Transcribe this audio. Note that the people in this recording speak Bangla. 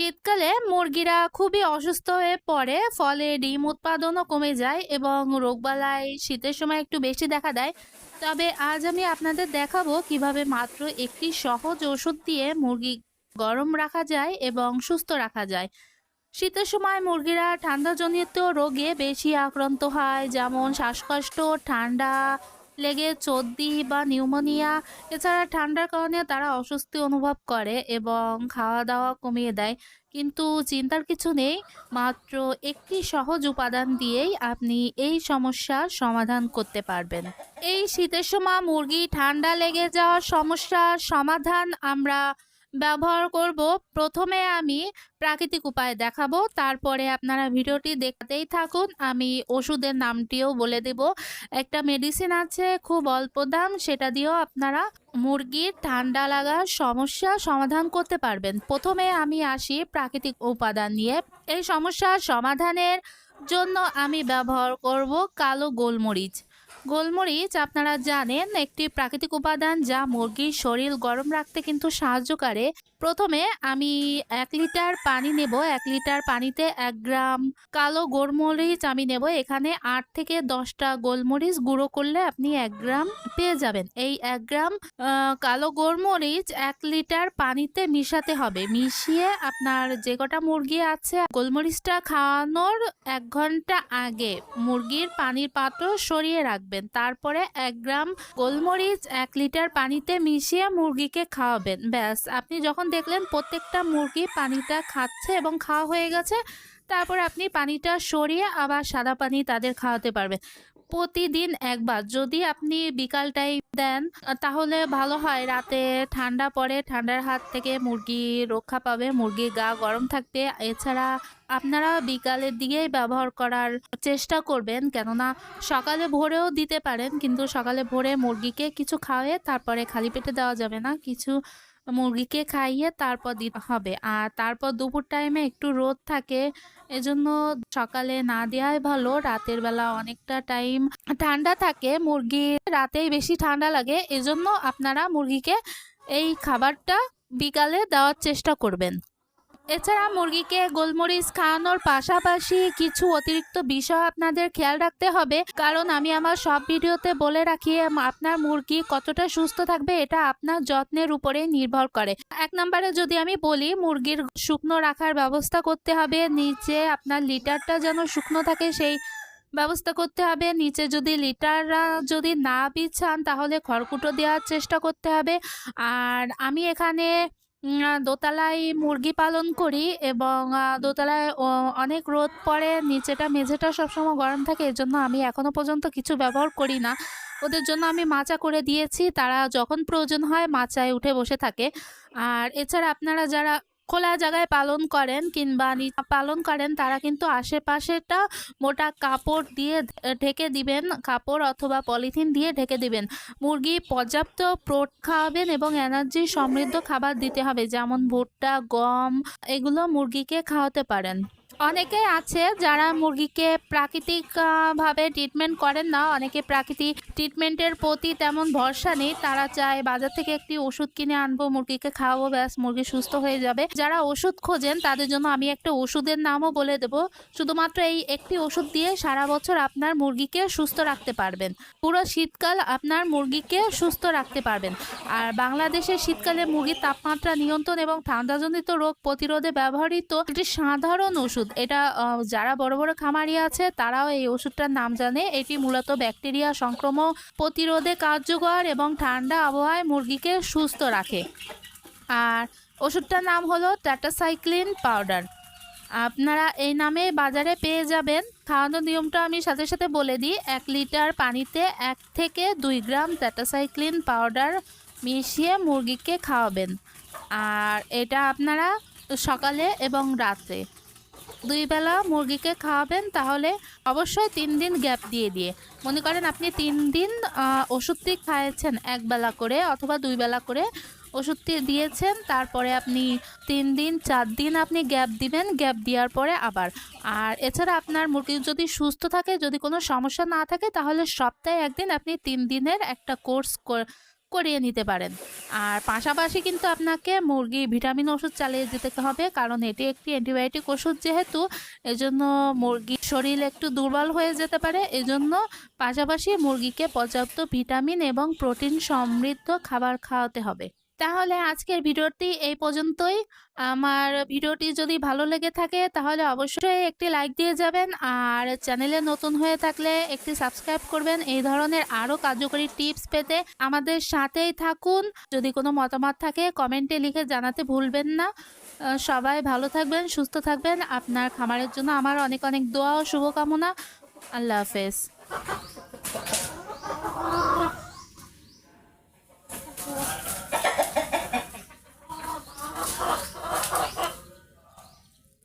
শীতকালে মুরগিরা খুবই অসুস্থ হয়ে পড়ে, ফলে ডিম উৎপাদনও কমে যায় এবং রোগবালাই শীতের সময় একটু বেশি দেখা দেয়। তবে আজ আমি আপনাদের দেখাবো কীভাবে মাত্র একটি সহজ ওষুধ দিয়ে মুরগি গরম রাখা যায় এবং সুস্থ রাখা যায়। শীতের সময় মুরগিরা ঠান্ডাজনিত রোগে বেশি আক্রান্ত হয়, যেমন শ্বাসকষ্ট, ঠান্ডা লেগে চর্দি বা নিউমোনিয়া, এছাড়া ঠান্ডার কারণে তারা অস্বস্তি অনুভব করে এবং খাওয়া দাওয়া কমিয়ে দেয়। কিন্তু চিন্তার কিছু নেই, মাত্র একটি সহজ উপাদান দিয়েই আপনি এই সমস্যার সমাধান করতে পারবেন। এই শীতের সময় মুরগি ঠান্ডা লেগে যাওয়ার সমস্যার সমাধান আমরা ব্যবহার করব। প্রথমে আমি প্রাকৃতিক উপায় দেখাবো, তারপরে আপনারা ভিডিওটি দেখতেই থাকুন। আমি ওষুধের নামটিও বলে দেব। একটা মেডিসিন আছে, খুব অল্প দাম, সেটা দিয়েও আপনারা মুরগির ঠান্ডা লাগার সমস্যা সমাধান করতে পারবেন। প্রথমে আমি আসি প্রাকৃতিক উপাদান নিয়ে। এই সমস্যার সমাধানের জন্য আমি ব্যবহার করব কালো গোলমরিচ। গোলমরিচ আপনারা জানেন, একটি প্রাকৃতিক উপাদান যা মুরগির শরীর গরম রাখতে কিন্তু সাহায্য করে। প্রথমে আমি এক লিটার পানি নেব, এক লিটার পানিতে এক গ্রাম কালো গোলমরিচ আমি নেব। এখানে আট থেকে দশটা গোলমরিচ গুঁড়ো করলে আপনি এক গ্রাম পেয়ে যাবেন। এই এক গ্রাম কালো গোলমরিচ এক লিটার পানিতে মিশাতে হবে। মিশিয়ে আপনার যে কটা মুরগি আছে, গোলমরিচটা খাওয়ানোর এক ঘণ্টা আগে মুরগির পানির পাত্র সরিয়ে রাখবেন। তারপরে এক গ্রাম গোলমরিচ এক লিটার পানিতে মিশিয়ে মুরগিকে খাওয়াবেন। ব্যাস, আপনি যখন দেখলেন প্রত্যেকটা মুরগি পানিটা খাচ্ছে এবং খাওয়া হয়ে গেছে, তারপর আপনি পানিটা সরিয়ে আবার সাদা পানি তাদের খাওয়াতে পারবেন। প্রতিদিন একবার। যদি আপনি বিকাল টাইম দেন তাহলে ভালো হয়। রাতে ঠান্ডা পরে ঠান্ডার হাত থেকে মুরগি রক্ষা পাবে, মুরগির গা গরম থাকবে। এছাড়া আপনারা বিকালের দিকেই ব্যবহার করার চেষ্টা করবেন, কেননা সকালে ভোরেও দিতে পারেন, কিন্তু সকালে ভোরে মুরগিকে কিছু খাওয়ে তারপরে খালি পেটে দেওয়া যাবে না। কিছু মুরগিকে খাইয়ে তারপর দিতে হবে। আর তারপর দুপুর টাইমে একটু রোদ থাকে, এজন্য সকালে না দেওয়াই ভালো। রাতের বেলা অনেকটা টাইম ঠান্ডা থাকে, মুরগি রাতেই বেশি ঠান্ডা লাগে। এজন্য আপনারা মুরগিকে এই খাবারটা বিকালে দেওয়ার চেষ্টা করবেন। এছাড়া মুরগিকে গোলমরিচ খাওয়ানোর পাশাপাশি কিছু অতিরিক্ত বিষয় আপনাদের খেয়াল রাখতে হবে। কারণ আমি আমার সব ভিডিওতে বলে রাখি আপনার মুরগি কতটা সুস্থ থাকবে এটা আপনার যত্নের উপরে নির্ভর করে। এক নম্বরে যদি আমি বলি, মুরগির শুকনো রাখার ব্যবস্থা করতে হবে, নিচে আপনার লিটারটা যেন শুকনো থাকে সেই ব্যবস্থা করতে হবে। নিচে যদি লিটাররা যদি না বিছান, তাহলে খড়কুটো দেওয়ার চেষ্টা করতে হবে। আর আমি এখানে দোতলায় মুরগি পালন করি এবং দোতলায় অনেক রোদ পড়ে, নিচেটা, মেঝেটা সবসময় গরম থাকে এর জন্য আমি এখনও পর্যন্ত কিছু ব্যবহার করি না। ওদের জন্য আমি মাচা করে দিয়েছি, তারা যখন প্রয়োজন হয় মাচায় উঠে বসে থাকে। আর এছাড়া আপনারা যারা খোলা জায়গায় পালন করেন কিংবা পালন করেন, তারা কিন্তু আশেপাশেটা মোটা কাপড় দিয়ে ঢেকে দিবেন, কাপড় অথবা পলিথিন দিয়ে ঢেকে দিবেন। মুরগি পর্যাপ্ত প্রোট খাওয়াবেন এবং এনার্জি সমৃদ্ধ খাবার দিতে হবে, যেমন ভুট্টা, গম, এগুলো মুরগিকে খাওয়াতে পারেন। অনেকে আছে যারা মুরগিকে প্রাকৃতিক আহ, ভাবে ট্রিটমেন্ট করেন না অনেকে প্রাকৃতিক ট্রিটমেন্টের প্রতি তেমন ভরসা নেই। তারা চায় বাজার থেকে একটি ওষুধ কিনে আনব মুরগিকে খাওয়াবো ব্যাস মুরগি সুস্থ হয়ে যাবে। যারা ওষুধ খোঁজেন তাদের জন্য আমি একটা ওষুধের নামও বলে দেব। শুধুমাত্র এই একটি ওষুধ দিয়ে সারা বছর আপনার মুরগিকে সুস্থ রাখতে পারবেন। পুরো শীতকাল আপনার মুরগিকে সুস্থ রাখতে পারবেন। আর বাংলাদেশের শীতকালে মুরগির তাপমাত্রা নিয়ন্ত্রণ এবং ঠান্ডাজনিত রোগ প্রতিরোধে ব্যবহৃত একটি সাধারণ ওষুধ। এটা যারা বড় বড় খামারি আছে, তারাও এই ওষুধটার নাম জানে। এটি মূলত ব্যাকটেরিয়া সংক্রমণ প্রতিরোধে কার্যকর এবং ঠান্ডা আবহাওয়ায় মুরগিকে সুস্থ রাখে। আর ওষুধটার নাম হলো ট্যাটাসাইক্লিন পাউডার আপনারা এই নামে বাজারে পেয়ে যাবেন। খাওয়ানোর নিয়মটা আমি সাথে সাথে বলে দিই। এক লিটার পানিতে এক থেকে দুই গ্রাম ট্যাটাসাইক্লিন পাউডার মিশিয়ে মুরগিকে খাওয়াবেন। আর এটা আপনারা সকালে এবং রাতে দুই বেলা মুরগিকে খাওয়াবেন, তাহলে অবশ্যই তিন দিন গ্যাপ দিয়ে দিয়ে। মনে করেন আপনি তিন দিন ওষুধটি খাইয়েছেন এক বেলা করে অথবা দুই বেলা করে ওষুধটি দিয়েছেন, তারপরে আপনি তিন দিন, চার দিন আপনি গ্যাপ দিবেন, গ্যাপ দেওয়ার পরে আবার। আর এছাড়া আপনার মুরগি যদি সুস্থ থাকে, যদি কোনো সমস্যা না থাকে, তাহলে সপ্তাহে একদিন আপনি তিন দিনের একটা কোর্স করিয়ে নিতে পারেন। আর পাশাপাশি কিন্তু আপনাকে মুরগি, ভিটামিন ওষুধ চালিয়ে যেতে হবে, কারণ এটি একটি অ্যান্টিবায়োটিক ওষুধ যেহেতু, এজন্য মুরগির শরীর একটু দুর্বল হয়ে যেতে পারে। এজন্য পাশাপাশি মুরগিকে পর্যাপ্ত ভিটামিন এবং প্রোটিন সমৃদ্ধ খাবার খাওয়াতে হবে। তাহলে আজকের ভিডিওটি এই পর্যন্তই। আমার ভিডিওটি যদি ভালো লেগে থাকে তাহলে অবশ্যই একটি লাইক দিয়ে যাবেন আর চ্যানেলে নতুন হয়ে থাকলে একটি সাবস্ক্রাইব করবেন। এই ধরনের আরও কার্যকরী টিপস পেতে আমাদের সাথেই থাকুন। যদি কোনো মতামত থাকে কমেন্টে লিখে জানাতে ভুলবেন না। সবাই ভালো থাকবেন, সুস্থ থাকবেন। আপনার খামারের জন্য আমার অনেক অনেক দোয়া ও শুভকামনা। আল্লাহ হাফেজ।